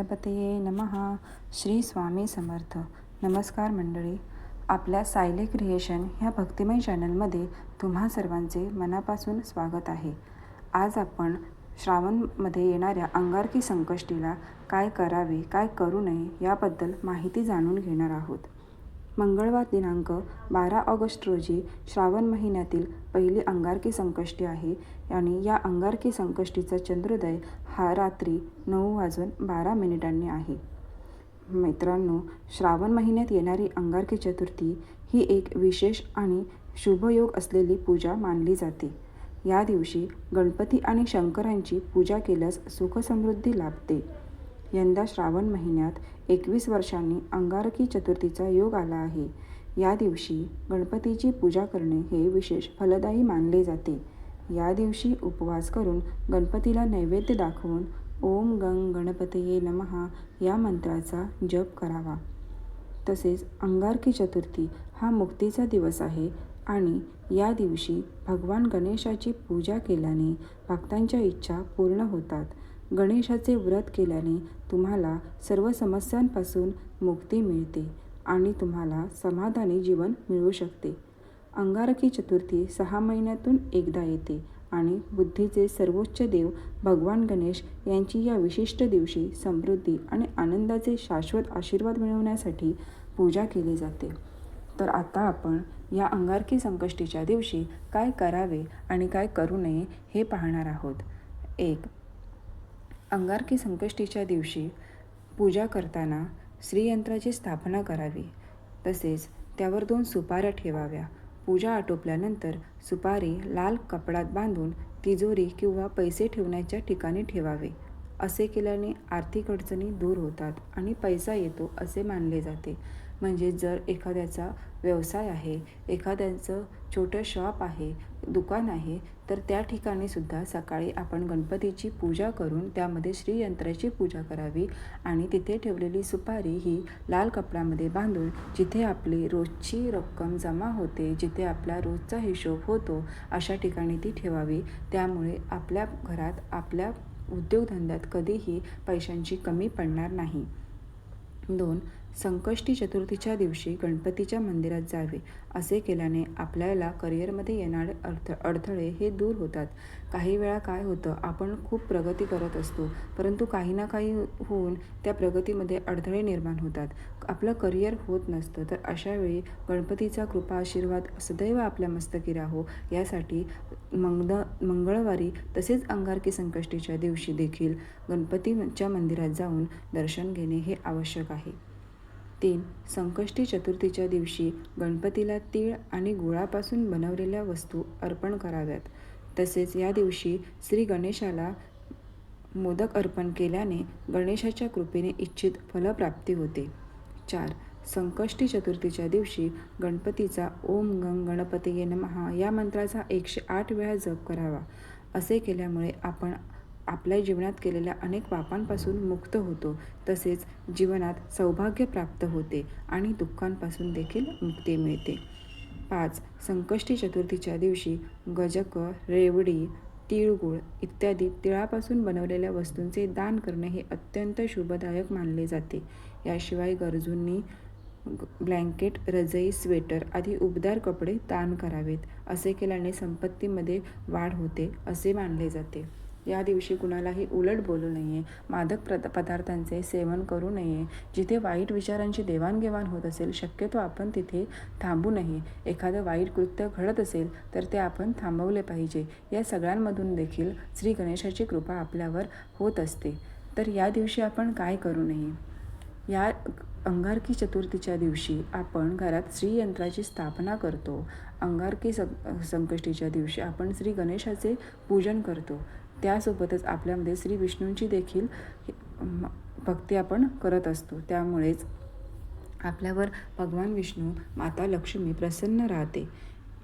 गणपतये नमहा श्री स्वामी समर्थ. नमस्कार मंडळी. आपल्या सायले क्रिएशन ह्या भक्तिमय चॅनलमध्ये तुम्हा सर्वांचे मनापासून स्वागत आहे. आज आपण श्रावणमध्ये येणाऱ्या अंगारकी संकष्टीला काय करावे काय करू नये याबद्दल माहिती जाणून घेणार आहोत. मंगळवार दिनांक बारा ऑगस्ट रोजी श्रावण महिन्यातील पहिली अंगारकी संकष्टी आहे आणि या अंगारकी संकष्टीचा चंद्रोदय हा रात्री नऊ वाजून बारा मिनिटांनी आहे. मित्रांनो श्रावण महिन्यात येणारी अंगारकी चतुर्थी ही एक विशेष आणि शुभयोग असलेली पूजा मानली जाते. या दिवशी गणपती आणि शंकरांची पूजा केल्यास सुखसमृद्धी लाभते. यंदा श्रावण महिन्यात एकवीस वर्षांनी अंगारकी चतुर्थीचा योग आला आहे. या दिवशी गणपतीची पूजा करणे हे विशेष फलदायी मानले जाते. या दिवशी उपवास करून गणपतीला नैवेद्य दाखवून ओम गंग गणपतये नमहा या मंत्राचा जप करावा. तसेच अंगारकी चतुर्थी हा मुक्तीचा दिवस आहे आणि या दिवशी भगवान गणेशाची पूजा केल्याने भक्तांच्या इच्छा पूर्ण होतात. गणेशाचे व्रत केल्याने तुम्हाला सर्व समस्यांपासून मुक्ती मिळते आणि तुम्हाला समाधानी जीवन मिळू शकते. अंगारकी चतुर्थी सहा महिन्यातून एकदा येते आणि बुद्धीचे सर्वोच्च देव भगवान गणेश यांची या विशिष्ट दिवशी समृद्धी आणि आनंदाचे शाश्वत आशीर्वाद मिळवण्यासाठी पूजा केली जाते. तर आता आपण या अंगारकी संकष्टीच्या दिवशी काय करावे आणि काय करू नये हे पाहणार आहोत. एक अंगारकी संकष्टीच्या दिवशी पूजा करताना श्रीयंत्राची स्थापना करावी. तसेच त्यावर दोन सुपाऱ्या ठेवाव्या. पूजा आटोपल्यानंतर सुपारी लाल कपडात बांधून तिजोरी किंवा पैसे ठेवण्याच्या ठिकाणी ठेवावे. असे केल्याने आर्थिक अडचणी दूर होतात आणि पैसा येतो असे मानले जाते. म्हणजे जर एखाद्याचा व्यवसाय आहे एखाद्याचं छोटं शॉप आहे दुकान आहे तर त्या ठिकाणी सुद्धा सकाळी आपण गणपतीची पूजा करून त्यामध्ये श्रीयंत्राची पूजा करावी आणि तिथे ठेवलेली सुपारी ही लाल कपड्यामध्ये बांधून जिथे आपली रोजची रक्कम जमा होते जिथे आपला रोजचा हिशोब होतो अशा ठिकाणी ती ठेवावी. त्यामुळे आपल्या घरात आपल्या उद्योगधंद्यात कधीही पैशांची कमी पडणार नाही. दोन संकष्टी चतुर्थीच्या दिवशी गणपतीच्या मंदिरात जावे असे केल्याने आपल्याला करिअरमध्ये येणारे अर्थ अडथळे हे दूर होतात. काही वेळा काय होतं आपण खूप प्रगती करत असतो परंतु काही ना काही होऊन त्या प्रगतीमध्ये अडथळे निर्माण होतात. आपलं करिअर होत नसतं तर अशावेळी गणपतीचा कृपा आशीर्वाद सदैव आपल्या मस्तकी राहो. यासाठी मंगद मंगळवारी तसेच अंगारकी संकष्टीच्या दिवशी देखील गणपतीच्या मंदिरात जाऊन दर्शन घेणे हे आवश्यक आहे. तीन संकष्टी चतुर्थीच्या दिवशी गणपतीला तीळ आणि गुळापासून बनवलेल्या वस्तू अर्पण कराव्यात. तसेच या दिवशी श्री गणेशाला मोदक अर्पण केल्याने गणेशाच्या कृपेने इच्छित फलप्राप्ती होते. चार संकष्टी चतुर्थीच्या दिवशी गणपतीचा ओम गंग गणपतीये नमहा या मंत्राचा एकशे आठ वेळा जप करावा. असे केल्यामुळे आपण आपल्या जीवनात केलेल्या अनेक पापांपासून मुक्त होतो. तसेच जीवनात सौभाग्य प्राप्त होते आणि दुःखांपासून देखील मुक्ती मिळते. पाच संकष्टी चतुर्थीच्या दिवशी गजक रेवडी तिळगुळ इत्यादी तिळापासून बनवलेल्या वस्तूंचे दान करणे हे अत्यंत शुभदायक मानले जाते. याशिवाय गरजूंनी ब्लँकेट रजई स्वेटर आदी उबदार कपडे दान करावेत. असे केल्याने संपत्तीमध्ये वाढ होते असे मानले जाते. या दिवशी कुणालाही उलट बोलू नये मादक प्रद पदार्थांचे सेवन करू नये. जिथे वाईट विचारांची देवाणघेवाण होत असेल शक्यतो आपण तिथे थांबू नये. एखादं वाईट कृत्य घडत असेल तर ते आपण थांबवले पाहिजे. या सगळ्यांमधून देखील श्री गणेशाची कृपा आपल्यावर होत असते. तर या दिवशी आपण काय करू नये? या अंगारकी चतुर्थीच्या दिवशी आपण घरात श्रीयंत्राची स्थापना करतो. अंगारकी संकष्टीच्या दिवशी आपण श्री गणेशाचे पूजन करतो. त्यासोबतच आपल्यामध्ये श्री विष्णूंची देखील भक्ती आपण करत असतो. त्यामुळेच आपल्यावर भगवान विष्णू माता लक्ष्मी प्रसन्न राहते.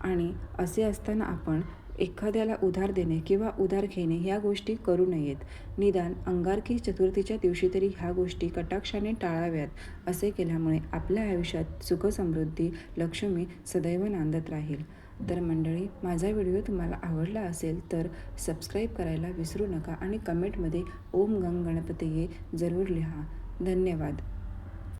आणि असे असताना आपण एखाद्याला उधार देणे किंवा उधार घेणे ह्या गोष्टी करू नयेत. निदान अंगारकी चतुर्थीच्या दिवशी तरी ह्या गोष्टी कटाक्षाने टाळाव्यात असे केल्यामुळे आपल्या आयुष्यात सुखसमृद्धी लक्ष्मी सदैव नांदत राहील. तर मंडळी माझा व्हिडिओ तुम्हाला आवडला असेल तर सबस्क्राईब करायला विसरू नका आणि कमेंटमध्ये ओम गंग गणपती जरूर लिहा. धन्यवाद.